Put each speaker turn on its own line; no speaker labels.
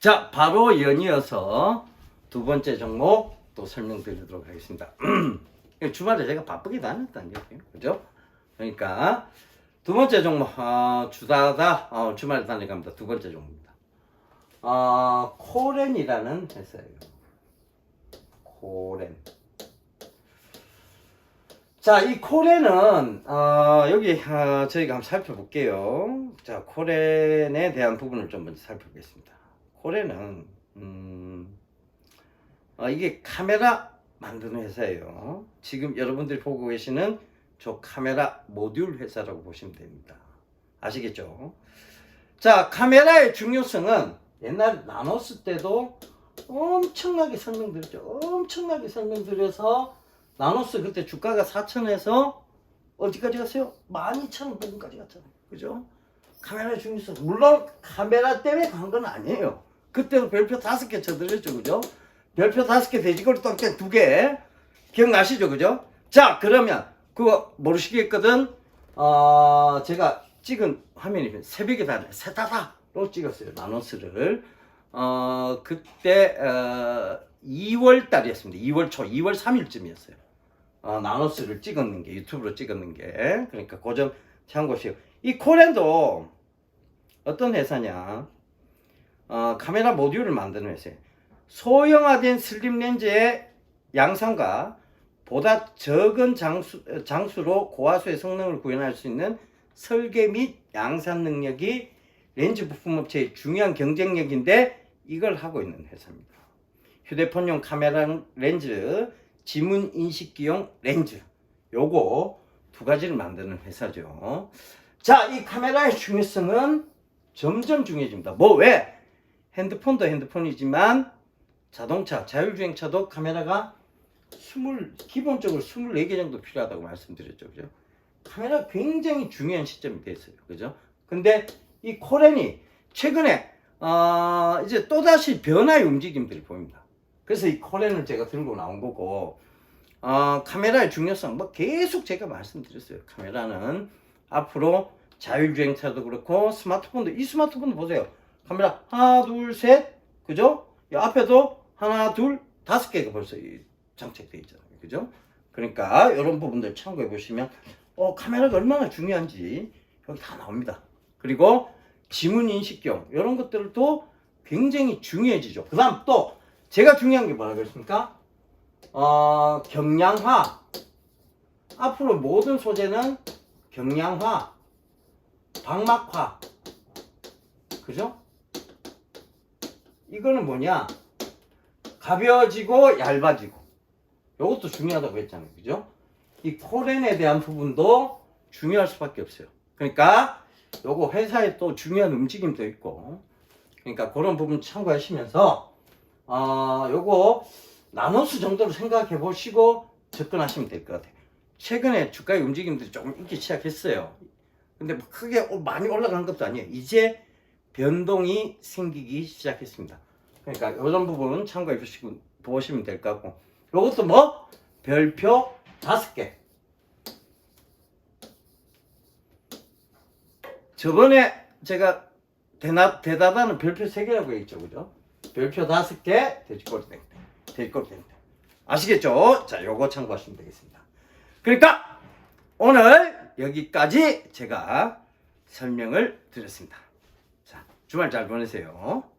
자, 바로 연이어서 두 번째 종목 또 설명드리도록 하겠습니다. 주말에 제가 바쁘게 다녔다는 얘기예요. 그죠? 그러니까 두 번째 종목 어, 주다다 어, 주말에 다녀갑니다. 두 번째 종목입니다. 어, 코렌이라는 회사예요. 코렌. 자, 이 코렌은 어, 여기 어, 저희가 한번 살펴볼게요. 자, 코렌에 대한 부분을 좀 먼저 살펴보겠습니다. 코렌은 음, 어, 이게 카메라 만드는 회사예요. 지금 여러분들이 보고 계시는 저 카메라 모듈 회사라고 보시면 됩니다. 아시겠죠? 자, 카메라의 중요성은 옛날 나노스 때도 엄청나게 설명드렸죠. 엄청나게 설명드려서 나노스 그때 주가가 4천에서 어디까지 갔어요? 12,000원까지 갔잖아요. 그죠? 카메라의 중요성. 물론 카메라 때문에 간 건 아니에요. 그때도 별표 다섯 개 쳐드렸죠. 그죠? 별표 다섯 개 돼지고기 떡게 두 개. 기억나시죠? 그죠? 자, 그러면 그거 모르시겠거든? 어, 제가 찍은 화면이 새벽에 다 세다다로 찍었어요. 나노스를. 어, 그때, 어, 2월 달이었습니다. 2월 초, 2월 3일쯤이었어요. 어, 나노스를 찍었는 게, 유튜브로 찍었는 게. 그러니까 고점 참고시요. 이 코렌도 어떤 회사냐? 어, 카메라 모듈을 만드는 회사예요. 소형화된 슬림 렌즈의 양상과 보다 적은 장수, 어, 장수로 고화수의 성능을 구현할 수 있는 설계 및 양산 능력이 렌즈 부품 업체의 중요한 경쟁력인데 이걸 하고 있는 회사입니다. 휴대폰용 카메라 렌즈, 지문 인식기용 렌즈, 요거 두 가지를 만드는 회사죠. 자, 이 카메라의 중요성은 점점 중요해집니다. 뭐 왜? 핸드폰도 핸드폰이지만 자동차, 자율주행차도 카메라가 20, 기본적으로 24개 정도 필요하다고 말씀드렸죠. 그죠? 카메라 굉장히 중요한 시점이 됐어요. 그죠? 근데 이 코렌이 최근에 어, 이제 또다시 변화의 움직임들이 보입니다. 그래서 이 코렌을 제가 들고 나온 거고 어, 카메라의 중요성 뭐 계속 제가 말씀드렸어요. 카메라는 앞으로 자율주행차도 그렇고 스마트폰도 이 스마트폰도 보세요. 카메라 하나 둘 셋 그죠? 이 앞에도 하나 둘 다섯 개가 벌써 이 장착되어 있잖아요. 그죠? 그러니까 이런 부분들 참고해 보시면 어, 카메라가 얼마나 중요한지 여기 다 나옵니다. 그리고 지문 인식경 이런 것들도 굉장히 중요해지죠. 그 다음 또 제가 중요한 게 뭐라 그랬습니까? 어, 경량화. 앞으로 모든 소재는 경량화, 방막화. 그죠? 이거는 뭐냐? 가벼워지고 얇아지고. 이것도 중요하다고 했잖아요. 그죠? 이 코렌에 대한 부분도 중요할 수밖에 없어요. 그러니까 요거 회사에 또 중요한 움직임도 있고. 그러니까 그런 부분 참고하시면서 어, 요거 나노스 정도로 생각해 보시고 접근하시면 될 것 같아요. 최근에 주가의 움직임들이 조금 있기 시작했어요. 근데 뭐 크게 오- 많이 올라간 것도 아니에요. 이제 변동이 생기기 시작했습니다. 그러니까 이런 부분 참고해 보시고 보시면 될 것 같고 이것도 뭐 별표 다섯 개. 저번에 제가 대나, 대다다는 별표 세 개라고 했죠, 그죠? 별표 다섯 개, 돼지꼬리 땡땡. 돼지꼬리 땡땡. 아시겠죠? 자, 요거 참고하시면 되겠습니다. 그러니까 오늘 여기까지 제가 설명을 드렸습니다. 자, 주말 잘 보내세요.